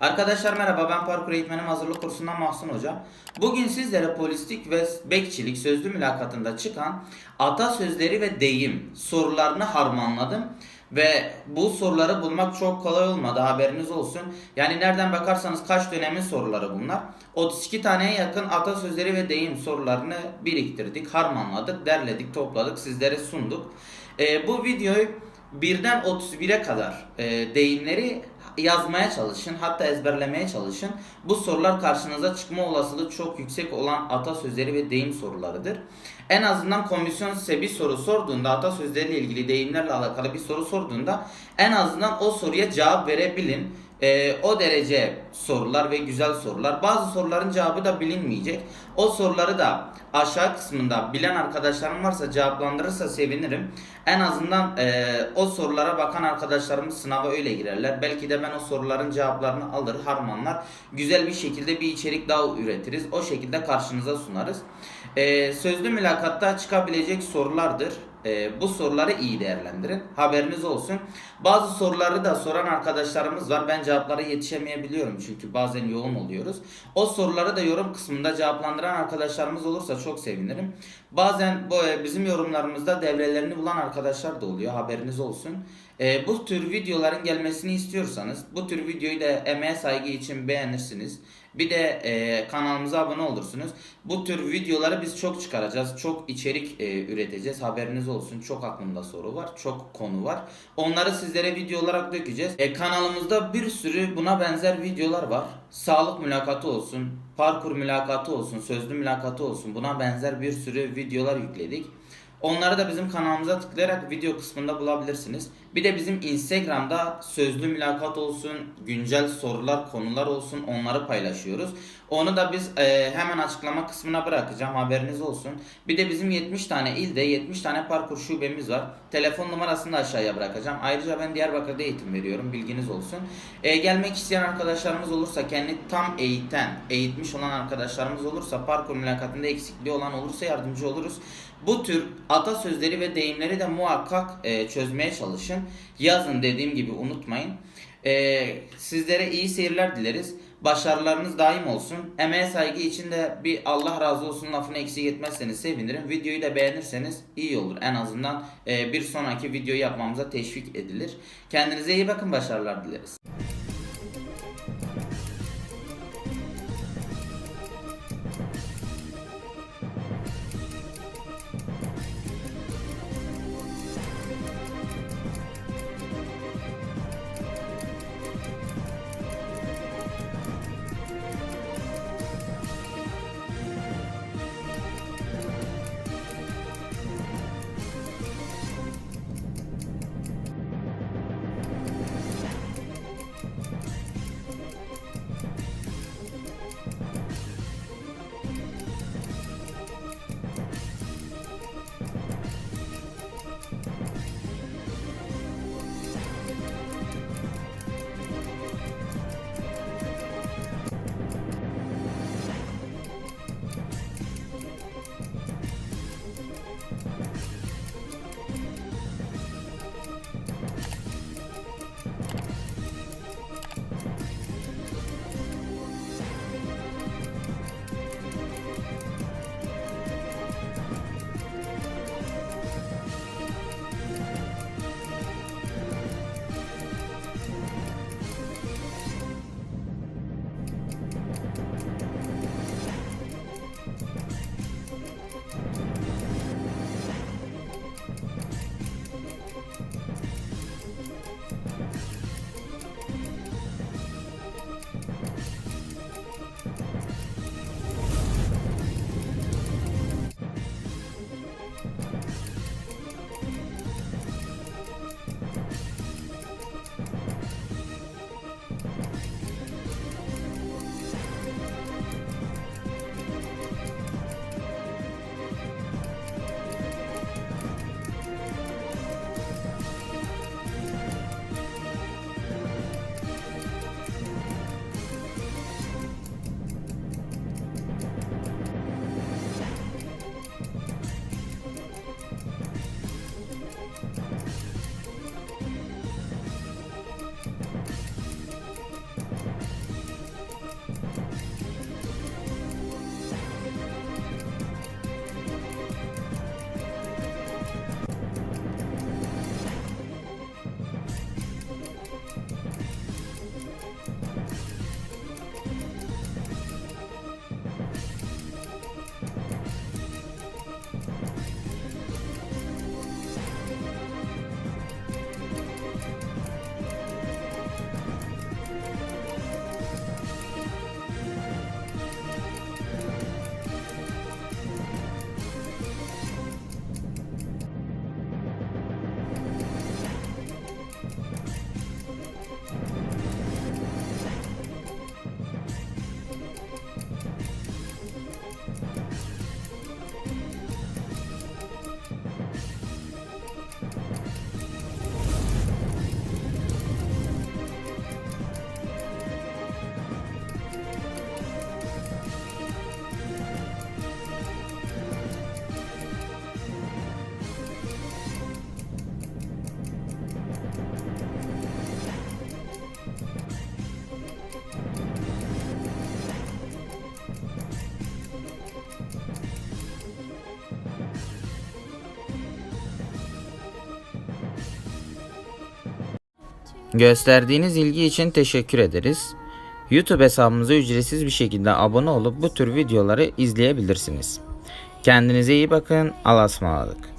Arkadaşlar merhaba ben parkur eğitmenim hazırlık kursundan Mahsun Hoca. Bugün sizlere polislik ve bekçilik sözlü mülakatında çıkan atasözleri ve deyim sorularını harmanladım. Ve bu soruları bulmak çok kolay olmadı haberiniz olsun. Yani nereden bakarsanız kaç dönemin soruları bunlar. 32 taneye yakın atasözleri ve deyim sorularını biriktirdik, harmanladık, derledik, topladık, sizlere sunduk. Ee, bu videoyu birden 31'e kadar e, deyimleri yazmaya çalışın hatta ezberlemeye çalışın. Bu sorular karşınıza çıkma olasılığı çok yüksek olan atasözleri ve deyim sorularıdır. En azından komisyon size bir soru sorduğunda atasözleriyle ilgili deyimlerle alakalı bir soru sorduğunda en azından o soruya cevap verebilin. Ee, o derece sorular ve güzel sorular. Bazı soruların cevabı da bilinmeyecek. O soruları da aşağı kısmında bilen arkadaşlarım varsa cevaplandırırsa sevinirim. En azından e, o sorulara bakan arkadaşlarımız sınava öyle girerler. Belki de ben o soruların cevaplarını alır, harmanlar. Güzel bir şekilde bir içerik daha üretiriz. O şekilde karşınıza sunarız. E, sözlü mülakatta çıkabilecek sorulardır. E, bu soruları iyi değerlendirin. Haberiniz olsun. Bazı soruları da soran arkadaşlarımız var. Ben cevaplara yetişemeyebiliyorum çünkü bazen yoğun oluyoruz. O soruları da yorum kısmında cevaplandıran arkadaşlarımız olursa çok sevinirim. Bazen bu e, bizim yorumlarımızda devrelerini bulan arkadaşlar da oluyor. Haberiniz olsun. E, bu tür videoların gelmesini istiyorsanız bu tür videoyu da emeğe saygı için beğenirsiniz. Bir de e, kanalımıza abone olursunuz. Bu tür videoları biz çok çıkaracağız. Çok içerik e, üreteceğiz. Haberiniz olsun. Çok aklımda soru var. Çok konu var. Onları sizlere video olarak dökeceğiz. E, kanalımızda bir sürü buna benzer videolar var. Sağlık mülakatı olsun, parkur mülakatı olsun, sözlü mülakatı olsun. Buna benzer bir sürü videolar yükledik. Onları da bizim kanalımıza tıklayarak video kısmında bulabilirsiniz. Bir de bizim Instagram'da sözlü mülakat olsun, güncel sorular, konular olsun onları paylaşıyoruz. Onu da biz e, hemen açıklama kısmına bırakacağım haberiniz olsun. Bir de bizim 70 tane ilde 70 tane parkur şubemiz var. Telefon numarasını da aşağıya bırakacağım. Ayrıca ben Diyarbakır'da eğitim veriyorum bilginiz olsun. E, gelmek isteyen arkadaşlarımız olursa kendi tam eğiten, eğitmiş olan arkadaşlarımız olursa parkur mülakatında eksikliği olan olursa yardımcı oluruz. Bu tür atasözleri ve deyimleri de muhakkak e, çözmeye çalışın. Yazın dediğim gibi unutmayın. E, sizlere iyi seyirler dileriz. Başarılarınız daim olsun. Emeğe saygı için de bir Allah razı olsun lafını eksik etmezseniz sevinirim. Videoyu da beğenirseniz iyi olur. En azından e, bir sonraki videoyu yapmamıza teşvik edilir. Kendinize iyi bakın. Başarılar dileriz. Gösterdiğiniz ilgi için teşekkür ederiz. YouTube hesabımıza ücretsiz bir şekilde abone olup bu tür videoları izleyebilirsiniz. Kendinize iyi bakın. Allah'a ısmarladık.